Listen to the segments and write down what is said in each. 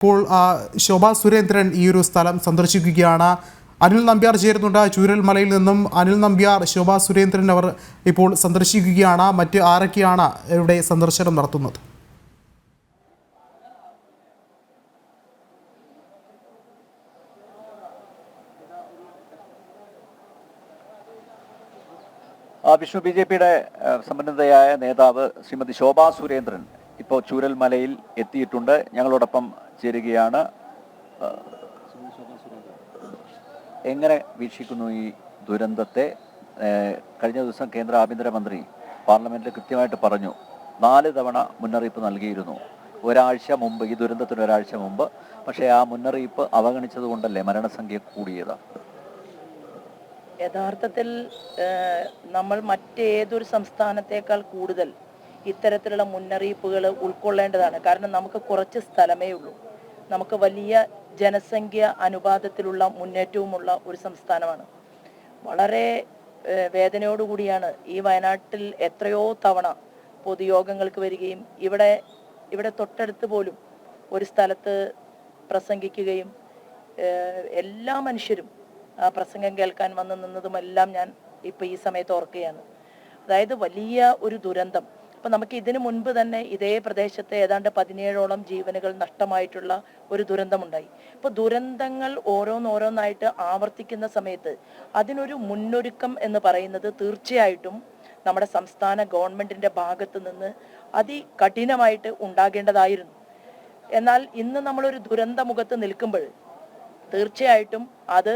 ഇപ്പോൾ ശോഭാ സുരേന്ദ്രൻ ഈ ഒരു സ്ഥലം സന്ദർശിക്കുകയാണ്. അനിൽ നമ്പ്യാർ ചേരുന്നുണ്ട്. ചൂരൽമലയിൽ നിന്നും അനിൽ നമ്പ്യാർ ശോഭാ സുരേന്ദ്രൻ അവർ ഇപ്പോൾ സന്ദർശിക്കുകയാണ്. മറ്റ് ആരൊക്കെയാണ് ഇവിടെ സന്ദർശനം നടത്തുന്നത്? വിഷ്ണു ബി ജെ പിയുടെ സമ്പന്നതയായ നേതാവ് ശ്രീമതി ശോഭാ സുരേന്ദ്രൻ ഇപ്പോൾ ചൂരൽമലയിൽ എത്തിയിട്ടുണ്ട്. ഞങ്ങളോടൊപ്പം ചേരുകയാണ്. എങ്ങനെ വീക്ഷിക്കുന്നു ഈ ദുരന്തത്തെ? കഴിഞ്ഞ ദിവസം കേന്ദ്ര ആഭ്യന്തരമന്ത്രി പാർലമെന്റിൽ കൃത്യമായിട്ട് പറഞ്ഞു നാല് തവണ മുന്നറിയിപ്പ് നൽകിയിരുന്നു. ഒരാഴ്ച മുമ്പ് ഈ ദുരന്തത്തിന് ഒരാഴ്ച മുമ്പ് പക്ഷേ ആ മുന്നറിയിപ്പ് അവഗണിച്ചത് കൊണ്ടല്ലേ മരണസംഖ്യ കൂടിയത്? യഥാർത്ഥത്തിൽ നമ്മൾ മറ്റേതൊരു സംസ്ഥാനത്തേക്കാൾ കൂടുതൽ ഇത്തരത്തിലുള്ള മുന്നറിയിപ്പുകൾ ഉൾക്കൊള്ളേണ്ടതാണ്. കാരണം നമുക്ക് കുറച്ച് സ്ഥലമേ ഉള്ളൂ. നമുക്ക് വലിയ ജനസംഖ്യ അനുപാതത്തിലുള്ള മുന്നേറ്റവുമുള്ള ഒരു സംസ്ഥാനമാണ്. വളരെ വേദനയോടുകൂടിയാണ് ഈ വയനാട്ടിൽ എത്രയോ തവണ പൊതുയോഗങ്ങൾക്ക് വരികയും ഇവിടെ ഇവിടെ തൊട്ടടുത്ത് പോലും ഒരു സ്ഥലത്ത് പ്രസംഗിക്കുകയും എല്ലാ മനുഷ്യരും ആ പ്രസംഗം കേൾക്കാൻ വന്നു നിന്നതുമെല്ലാം ഞാൻ ഇപ്പം ഈ സമയത്ത് ഓർക്കുകയാണ്. അതായത് വലിയ ഒരു ദുരന്തം അപ്പൊ നമുക്ക് ഇതിനു മുൻപ് തന്നെ ഇതേ പ്രദേശത്തെ ഏതാണ്ട് പതിനേഴോളം ജീവനുകൾ നഷ്ടമായിട്ടുള്ള ഒരു ദുരന്തമുണ്ടായി. ഇപ്പൊ ദുരന്തങ്ങൾ ഓരോന്നോരോന്നായിട്ട് ആവർത്തിക്കുന്ന സമയത്ത് അതിനൊരു മുന്നൊരുക്കം എന്ന് പറയുന്നത് തീർച്ചയായിട്ടും നമ്മുടെ സംസ്ഥാന ഗവൺമെന്റിന്റെ ഭാഗത്ത് നിന്ന് അതികഠിനമായിട്ട് ഉണ്ടാകേണ്ടതായിരുന്നു. എന്നാൽ ഇന്ന് നമ്മളൊരു ദുരന്ത മുഖത്ത് നിൽക്കുമ്പോൾ തീർച്ചയായിട്ടും അത്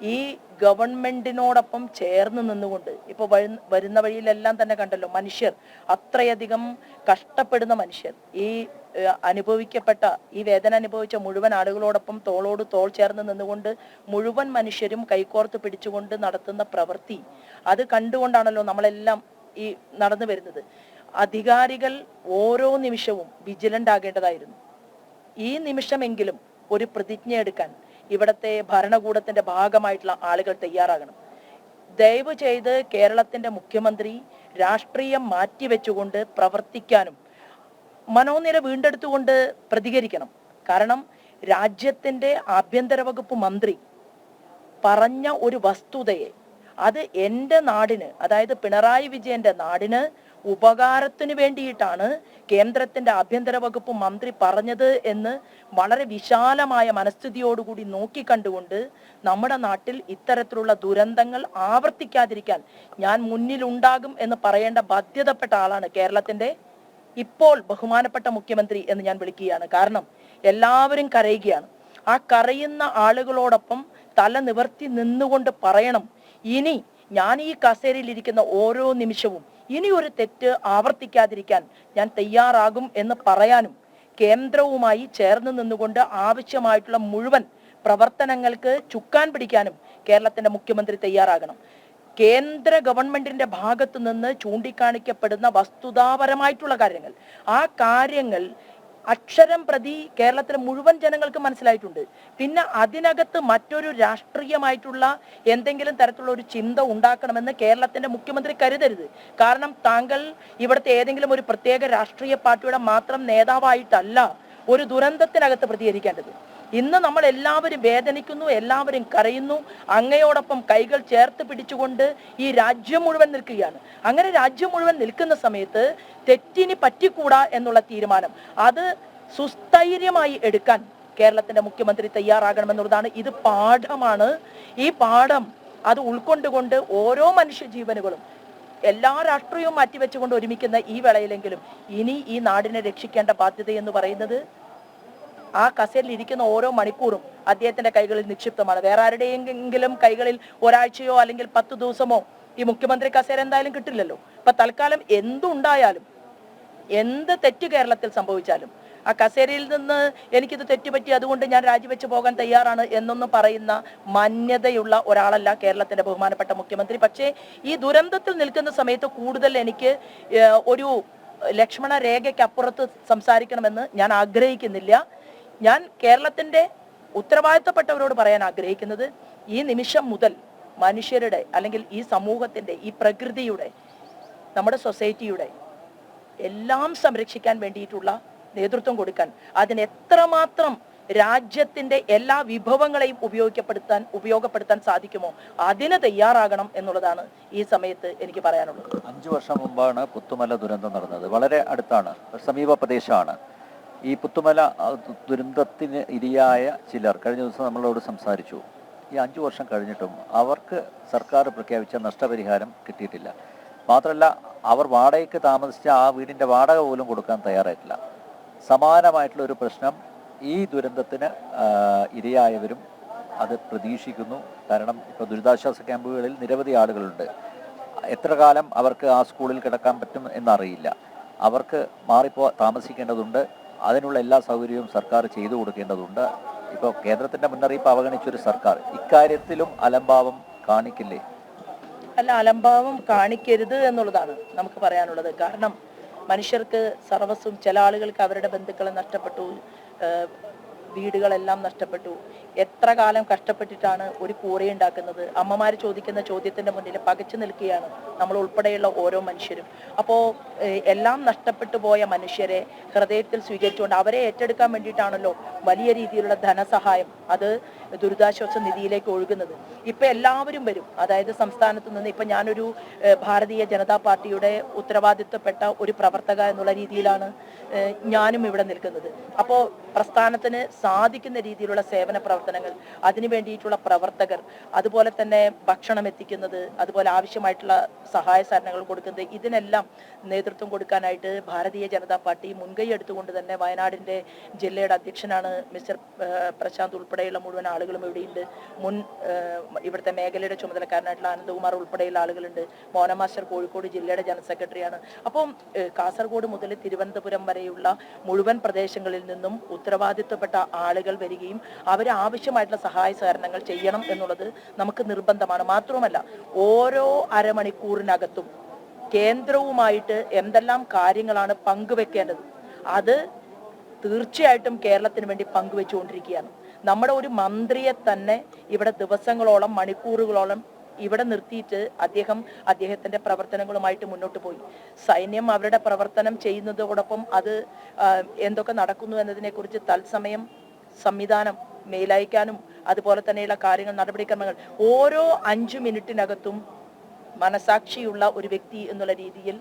ഈ ഗവൺമെന്റിനോടൊപ്പം ചേർന്ന് നിന്നുകൊണ്ട് ഇപ്പൊ വരുന്ന വഴിയിലെല്ലാം തന്നെ കണ്ടല്ലോ മനുഷ്യർ അത്രയധികം കഷ്ടപ്പെടുന്ന മനുഷ്യർ ഈ അനുഭവിക്കപ്പെട്ട ഈ വേദന അനുഭവിച്ച മുഴുവൻ ആളുകളോടൊപ്പം തോളോട് തോൾ ചേർന്ന് നിന്നുകൊണ്ട് മുഴുവൻ മനുഷ്യരും കൈകോർത്ത് പിടിച്ചുകൊണ്ട് നടത്തുന്ന പ്രവൃത്തി അത് കണ്ടുകൊണ്ടാണല്ലോ നമ്മളെല്ലാം ഈ നടന്നു വരുന്നത്. അധികാരികൾ ഓരോ നിമിഷവും വിജിലന്റ് ആകേണ്ടതായിരുന്നു. ഈ നിമിഷമെങ്കിലും ഒരു പ്രതിജ്ഞ എടുക്കാൻ ഇവിടത്തെ ഭരണകൂടത്തിന്റെ ഭാഗമായിട്ടുള്ള ആളുകൾ തയ്യാറാകണം. ദയവ് ചെയ്ത് കേരളത്തിന്റെ മുഖ്യമന്ത്രി രാഷ്ട്രീയം മാറ്റിവെച്ചുകൊണ്ട് പ്രവർത്തിക്കാനും മനോനില വീണ്ടെടുത്തുകൊണ്ട് പ്രതികരിക്കണം. കാരണം രാജ്യത്തിന്റെ ആഭ്യന്തര വകുപ്പ് മന്ത്രി പറഞ്ഞ ഒരു വസ്തുതയെ അത് എന്റെ നാടിന് അതായത് പിണറായി വിജയന്റെ നാടിന് ഉപകാരത്തിന് വേണ്ടിയിട്ടാണ് കേന്ദ്രത്തിന്റെ ആഭ്യന്തര വകുപ്പ് മന്ത്രി പറഞ്ഞത് എന്ന് വളരെ വിശാലമായ മനസ്ഥിതിയോടുകൂടി നോക്കിക്കണ്ടുകൊണ്ട് നമ്മുടെ നാട്ടിൽ ഇത്തരത്തിലുള്ള ദുരന്തങ്ങൾ ആവർത്തിക്കാതിരിക്കാൻ ഞാൻ മുന്നിലുണ്ടാകും എന്ന് പറയേണ്ട ബാധ്യതപ്പെട്ട ആളാണ് കേരളത്തിന്റെ ഇപ്പോൾ ബഹുമാനപ്പെട്ട മുഖ്യമന്ത്രി എന്ന് ഞാൻ വിളിക്കുകയാണ്. കാരണം എല്ലാവരും കരയുകയാണ്. ആ കരയുന്ന ആളുകളോടൊപ്പം തല നിവർത്തി നിന്നുകൊണ്ട് പറയണം. ഇനി ഞാൻ ഈ കസേരയിൽ ഇരിക്കുന്ന ഓരോ നിമിഷവും ഇനി ഒരു തെറ്റ് ആവർത്തിക്കാതിരിക്കാൻ ഞാൻ തയ്യാറാകും എന്ന് പറയാനും കേന്ദ്രവുമായി ചേർന്ന് നിന്നുകൊണ്ട് ആവശ്യമായിട്ടുള്ള മുഴുവൻ പ്രവർത്തനങ്ങൾക്ക് ചുക്കാൻ പിടിക്കാനും കേരളത്തിന്റെ മുഖ്യമന്ത്രി തയ്യാറാകണം. കേന്ദ്ര ഗവൺമെന്റിന്റെ ഭാഗത്തു നിന്ന് ചൂണ്ടിക്കാണിക്കപ്പെടുന്ന വസ്തുതാപരമായിട്ടുള്ള കാര്യങ്ങൾ. ആ കാര്യങ്ങൾ അക്ഷരം പ്രതി കേരളത്തിലെ മുഴുവൻ ജനങ്ങൾക്ക് മനസ്സിലായിട്ടുണ്ട്. പിന്നെ അതിനകത്ത് മറ്റൊരു രാഷ്ട്രീയമായിട്ടുള്ള എന്തെങ്കിലും തരത്തിലുള്ള ഒരു ചിന്ത ഉണ്ടാക്കണമെന്ന് കേരളത്തിന്റെ മുഖ്യമന്ത്രി കരുതരുത്. കാരണം താങ്കൾ ഇവിടുത്തെ ഏതെങ്കിലും ഒരു പ്രത്യേക രാഷ്ട്രീയ പാർട്ടിയുടെ മാത്രം നേതാവായിട്ടല്ല ഒരു ദുരന്തത്തിനകത്ത് പ്രതികരിക്കേണ്ടത്. ഇന്ന് നമ്മൾ എല്ലാവരും വേദനിക്കുന്നു എല്ലാവരും കരയുന്നു. അങ്ങയോടൊപ്പം കൈകൾ ചേർത്ത് പിടിച്ചുകൊണ്ട് ഈ രാജ്യം മുഴുവൻ നിൽക്കുകയാണ്. അങ്ങനെ രാജ്യം മുഴുവൻ നിൽക്കുന്ന സമയത്ത് തെറ്റിനി പറ്റിക്കൂടാ എന്നുള്ള തീരുമാനം. അത് സുസ്ഥൈര്യമായി എടുക്കാൻ കേരളത്തിന്റെ മുഖ്യമന്ത്രി തയ്യാറാകണമെന്നുള്ളതാണ്. ഇത് പാഠമാണ്. ഈ പാഠം അത് ഉൾക്കൊണ്ടുകൊണ്ട് ഓരോ മനുഷ്യ ജീവനുകളും എല്ലാ രാഷ്ട്രീയവും മാറ്റിവെച്ചുകൊണ്ട് ഒരുമിക്കുന്ന ഈ വേളയിലെങ്കിലും ഇനി ഈ നാടിനെ രക്ഷിക്കേണ്ട ബാധ്യത എന്ന് പറയുന്നത് ആ കസേരയിൽ ഇരിക്കുന്ന ഓരോ മണിക്കൂറും അദ്ദേഹത്തിന്റെ കൈകളിൽ നിക്ഷിപ്തമാണ്. വേറെ ആരുടെയെങ്കിലും കൈകളിൽ ഒരാഴ്ചയോ അല്ലെങ്കിൽ പത്ത് ദിവസമോ ഈ മുഖ്യമന്ത്രി കസേര എന്തായാലും കിട്ടില്ലല്ലോ. ഇപ്പൊ തൽക്കാലം എന്തുണ്ടായാലും എന്ത് തെറ്റ് കേരളത്തിൽ സംഭവിച്ചാലും ആ കസേരയിൽ നിന്ന് എനിക്കിത് തെറ്റുപറ്റി അതുകൊണ്ട് ഞാൻ രാജിവെച്ച് പോകാൻ തയ്യാറാണ് എന്നൊന്നും പറയുന്ന മാന്യതയുള്ള ഒരാളല്ല കേരളത്തിന്റെ ബഹുമാനപ്പെട്ട മുഖ്യമന്ത്രി. പക്ഷേ ഈ ദുരന്തത്തിൽ നിൽക്കുന്ന സമയത്ത് കൂടുതൽ എനിക്ക് ഒരു ലക്ഷ്മണ രേഖയ്ക്ക് അപ്പുറത്ത് സംസാരിക്കണമെന്ന് ഞാൻ ആഗ്രഹിക്കുന്നില്ല. ഞാൻ കേരളത്തിന്റെ ഉത്തരവാദിത്തപ്പെട്ടവരോട് പറയാൻ ആഗ്രഹിക്കുന്നത് ഈ നിമിഷം മുതൽ മനുഷ്യരുടെ അല്ലെങ്കിൽ ഈ സമൂഹത്തിന്റെ ഈ പ്രകൃതിയുടെ നമ്മുടെ സൊസൈറ്റിയുടെ എല്ലാം സംരക്ഷിക്കാൻ വേണ്ടിയിട്ടുള്ള നേതൃത്വം കൊടുക്കാൻ അതിന് എത്രമാത്രം രാജ്യത്തിന്റെ എല്ലാ വിഭവങ്ങളെയും ഉപയോഗിക്കപ്പെടുത്താൻ ഉപയോഗപ്പെടുത്താൻ സാധിക്കുമോ അതിന് തയ്യാറാകണം എന്നുള്ളതാണ് ഈ സമയത്ത് എനിക്ക് പറയാനുള്ളത്. അഞ്ചു വർഷം മുമ്പാണ് പുത്തുമല ദുരന്തം നടന്നത്. വളരെ അടുത്താണ് സമീപ പ്രദേശമാണ് ഈ പുത്തുമല ദുരന്തത്തിന് ഇരയായ ചിലർ കഴിഞ്ഞ ദിവസം നമ്മളോട് സംസാരിച്ചു. ഈ അഞ്ചു വർഷം കഴിഞ്ഞിട്ടും അവർക്ക് സർക്കാർ പ്രഖ്യാപിച്ച നഷ്ടപരിഹാരം കിട്ടിയിട്ടില്ല. മാത്രമല്ല അവർ വാടകയ്ക്ക് താമസിച്ച ആ വീടിന്റെ വാടക പോലും കൊടുക്കാൻ തയ്യാറായിട്ടില്ല. സമാനമായിട്ടുള്ള ഒരു പ്രശ്നം ഈ ദുരന്തത്തിന് ഇരയായവരും അത് പ്രതീക്ഷിക്കുന്നു. കാരണം ഇപ്പോൾ ദുരിതാശ്വാസ ക്യാമ്പുകളിൽ നിരവധി ആളുകളുണ്ട്. എത്ര കാലം അവർക്ക് ആ സ്കൂളിൽ കിടക്കാൻ പറ്റും എന്നറിയില്ല. അവർക്ക് മാറിപ്പോ താമസിക്കേണ്ടതുണ്ട്. അതിനുള്ള എല്ലാ സൗകര്യവും സർക്കാർ ചെയ്തു കൊടുക്കേണ്ടതുണ്ട്. ഇപ്പോൾ കേന്ദ്രത്തിന്റെ മുന്നറിയിപ്പ് അവഗണിച്ചൊരു സർക്കാർ. ഇക്കാര്യത്തിലും അലംഭാവം കാണിക്കില്ലേ? അല്ല അലംഭാവം കാണിക്കരുത് എന്നുള്ളതാണ് നമുക്ക് പറയാനുള്ളത്. കാരണം മനുഷ്യർക്ക് സർവസ്വം ചില ആളുകൾക്ക് അവരുടെ ബന്ധുക്കളെ നഷ്ടപ്പെട്ടു. വീടുകളെല്ലാം നഷ്ടപ്പെട്ടു. എത്ര കാലം കഷ്ടപ്പെട്ടിട്ടാണ് ഒരു കൂറ ഉണ്ടാക്കുന്നത്? അമ്മമാർ ചോദിക്കുന്ന ചോദ്യത്തിന്റെ മുന്നിൽ പകച്ചു നിൽക്കുകയാണ് നമ്മൾ ഉൾപ്പെടെയുള്ള ഓരോ മനുഷ്യരും. അപ്പോൾ എല്ലാം നഷ്ടപ്പെട്ടു പോയ മനുഷ്യരെ ഹൃദയത്തിൽ സ്വീകരിച്ചുകൊണ്ട് അവരെ ഏറ്റെടുക്കാൻ വേണ്ടിയിട്ടാണല്ലോ വലിയ രീതിയിലുള്ള ധനസഹായം അത് ദുരിതാശ്വാസ നിധിയിലേക്ക് ഒഴുകുന്നത്. ഇപ്പൊ എല്ലാവരും വരും. അതായത് സംസ്ഥാനത്ത് നിന്ന് ഇപ്പൊ ഞാനൊരു ഭാരതീയ ജനതാ പാർട്ടിയുടെ ഉത്തരവാദിത്വപ്പെട്ട ഒരു പ്രവർത്തക എന്നുള്ള രീതിയിലാണ് ഞാനും ഇവിടെ നിൽക്കുന്നത്. അപ്പോൾ പ്രസ്ഥാനത്തിന് സാധിക്കുന്ന രീതിയിലുള്ള സേവന പ്രവർത്തനങ്ങൾ അതിനു വേണ്ടിയിട്ടുള്ള പ്രവർത്തകർ അതുപോലെ തന്നെ ഭക്ഷണം എത്തിക്കുന്നത് അതുപോലെ ആവശ്യമായിട്ടുള്ള സഹായ സഹകരണങ്ങൾ കൊടുക്കുന്നത് ഇതിനെല്ലാം നേതൃത്വം കൊടുക്കാനായിട്ട് ഭാരതീയ ജനതാ പാർട്ടി മുൻകൈ എടുത്തുകൊണ്ട് തന്നെ വയനാടിന്റെ ജില്ലയുടെ അധ്യക്ഷനാണ് മിസ്റ്റർ പ്രശാന്ത് ഉൾപ്പെടെയുള്ള മുഴുവൻ ആളുകളും ഇവിടെയുണ്ട്. മുൻ ഇവിടുത്തെ മേഖലയുടെ ചുമതലക്കാരനായിട്ടുള്ള അനന്തകുമാർ ഉൾപ്പെടെയുള്ള ആളുകളുണ്ട്. മോന മാസ്റ്റർ കോഴിക്കോട് ജില്ലയുടെ ജനറൽ സെക്രട്ടറിയാണ്. അപ്പം കാസർഗോഡ് മുതൽ തിരുവനന്തപുരം വരെയുള്ള മുഴുവൻ പ്രദേശങ്ങളിൽ നിന്നും ഉത്തരവാദിത്വപ്പെട്ട ആളുകൾ വരികയും അവർ ആവശ്യമായിട്ടുള്ള സഹായ സഹകരണങ്ങൾ ചെയ്യണം എന്നുള്ളത് നമുക്ക് നിർബന്ധമാണ്. മാത്രവുമല്ല ഓരോ അരമണിക്കൂറിനകത്തും കേന്ദ്രവുമായിട്ട് എന്തെല്ലാം കാര്യങ്ങളാണ് പങ്കുവെക്കേണ്ടത് അത് തീർച്ചയായിട്ടും കേരളത്തിന് വേണ്ടി പങ്കുവെച്ചുകൊണ്ടിരിക്കുകയാണ്. നമ്മുടെ ഒരു മന്ത്രിയെ തന്നെ ഇവിടെ ദിവസങ്ങളോളം മണിക്കൂറുകളോളം ഇവിടെ നിർത്തിയിട്ട് അദ്ദേഹം അദ്ദേഹത്തിന്റെ പ്രവർത്തനങ്ങളുമായിട്ട് മുന്നോട്ട് പോയി. സൈന്യം അവരുടെ പ്രവർത്തനം ചെയ്യുന്നതോടൊപ്പം അത് എന്തൊക്കെ നടക്കുന്നു എന്നതിനെക്കുറിച്ച് തത്സമയം സംവിധാനം മേലയക്കാനും അതുപോലെ തന്നെയുള്ള കാര്യങ്ങൾ നടപടിക്രമങ്ങൾ ഓരോ അഞ്ചു മിനിറ്റിനകത്തും മനസാക്ഷിയുള്ള ഒരു വ്യക്തി എന്നുള്ള രീതിയിൽ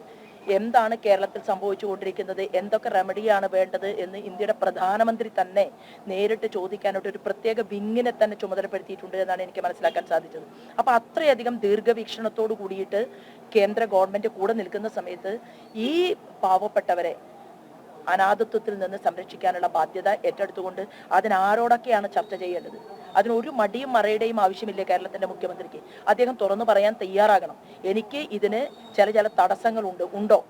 എന്താണ് കേരളത്തിൽ സംഭവിച്ചുകൊണ്ടിരിക്കുന്നത്? എന്തൊക്കെ റെമഡിയാണ് വേണ്ടത് എന്ന് ഇന്ത്യയുടെ പ്രധാനമന്ത്രി തന്നെ നേരിട്ട് ചോദിക്കാനായിട്ട് ഒരു പ്രത്യേക വിങ്ങിനെ തന്നെ ചുമതലപ്പെടുത്തിയിട്ടുണ്ട് എന്നാണ് എനിക്ക് മനസ്സിലാക്കാൻ സാധിച്ചത്. അപ്പൊ അത്രയധികം ദീർഘവീക്ഷണത്തോട് കൂടിയിട്ട് കേന്ദ്ര ഗവൺമെന്റ് കൂടെ നിൽക്കുന്ന സമയത്ത് ഈ പാവപ്പെട്ടവരെ അനാഥത്വത്തിൽ നിന്ന് സംരക്ഷിക്കാനുള്ള ബാധ്യത ഏറ്റെടുത്തുകൊണ്ട് അതിനാരോടൊക്കെയാണ് ചർച്ച ചെയ്യേണ്ടത്. അതിന് ഒരു മടിയും മറയുടെയും ആവശ്യമില്ല കേരളത്തിന്റെ മുഖ്യമന്ത്രിക്ക്. അദ്ദേഹം തുറന്നു പറയാൻ തയ്യാറാകണം. എനിക്ക് ഇതിന് ചില ചില തടസ്സങ്ങളുണ്ട്. ഉണ്ടോ?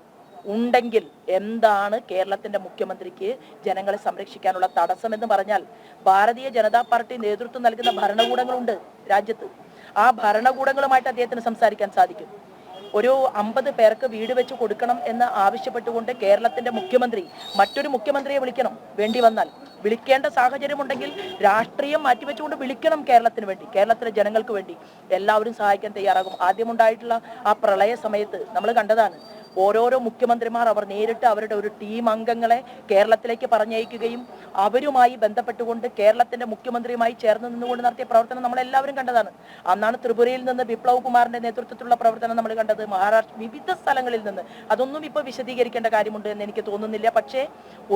ഉണ്ടെങ്കിൽ എന്താണ് കേരളത്തിന്റെ മുഖ്യമന്ത്രിക്ക് ജനങ്ങളെ സംരക്ഷിക്കാനുള്ള തടസ്സം എന്ന് പറഞ്ഞാൽ ഭാരതീയ ജനതാ പാർട്ടി നേതൃത്വം നൽകുന്ന ഭരണകൂടങ്ങളുണ്ട് രാജ്യത്ത്. ആ ഭരണകൂടങ്ങളുമായിട്ട് അദ്ദേഹത്തിന് സംസാരിക്കാൻ സാധിക്കും. ഒരു അമ്പത് പേർക്ക് വീട് വെച്ച് കൊടുക്കണം എന്ന് ആവശ്യപ്പെട്ടുകൊണ്ട് കേരളത്തിന്റെ മുഖ്യമന്ത്രി മറ്റൊരു മുഖ്യമന്ത്രിയെ വിളിക്കണം. വേണ്ടി വന്നാൽ വിളിക്കേണ്ട സാഹചര്യമുണ്ടെങ്കിൽ രാഷ്ട്രീയം മാറ്റിവെച്ചുകൊണ്ട് വിളിക്കണം കേരളത്തിന് വേണ്ടി കേരളത്തിലെ ജനങ്ങൾക്ക് വേണ്ടി. എല്ലാവരും സഹായിക്കാൻ തയ്യാറാകും. ആദ്യമുണ്ടായിട്ടുള്ള ആ പ്രളയ സമയത്ത് നമ്മൾ കണ്ടതാണ് ഓരോരോ മുഖ്യമന്ത്രിമാർ അവർ നേരിട്ട് അവരുടെ ഒരു ടീം അംഗങ്ങളെ കേരളത്തിലേക്ക് പറഞ്ഞയക്കുകയും അവരുമായി ബന്ധപ്പെട്ടുകൊണ്ട് കേരളത്തിന്റെ മുഖ്യമന്ത്രിയുമായി ചേർന്ന് നിന്നുകൊണ്ട് നടത്തിയ പ്രവർത്തനം നമ്മൾ എല്ലാവരും കണ്ടതാണ്. അന്നാണ് ത്രിപുരയിൽ നിന്ന് വിപ്ലവ് കുമാറിന്റെ നേതൃത്വത്തിലുള്ള പ്രവർത്തനം നമ്മൾ കണ്ടത്. മഹാരാഷ്ട്ര വിവിധ സ്ഥലങ്ങളിൽ നിന്ന്. അതൊന്നും ഇപ്പോൾ വിശദീകരിക്കേണ്ട കാര്യമുണ്ട് എന്ന് എനിക്ക് തോന്നുന്നില്ല. പക്ഷേ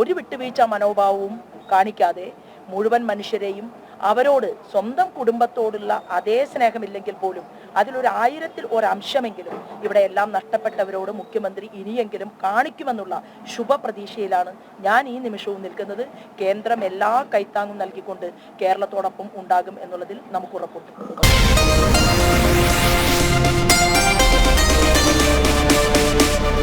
ഒരു വിട്ടുവീഴ്ച മനോഭാവവും കാണിക്കാതെ മുഴുവൻ മനുഷ്യരെയും അവരോട് സ്വന്തം കുടുംബത്തോടുള്ള അതേ സ്നേഹമില്ലെങ്കിൽ പോലും അതിലൊരു ആയിരത്തിൽ ഒരംശമെങ്കിലും ഇവിടെ എല്ലാം നഷ്ടപ്പെട്ടവരോട് മുഖ്യമന്ത്രി ഇനിയെങ്കിലും കാണിക്കുമെന്നുള്ള ശുഭപ്രതീക്ഷയിലാണ് ഞാൻ ഈ നിമിഷവും നിൽക്കുന്നത്. കേന്ദ്രം എല്ലാ കൈത്താങ്ങും നൽകിക്കൊണ്ട് കേരളത്തോടൊപ്പം ഉണ്ടാകും എന്നുള്ളതിൽ നമുക്ക് ഉറപ്പുണ്ട്.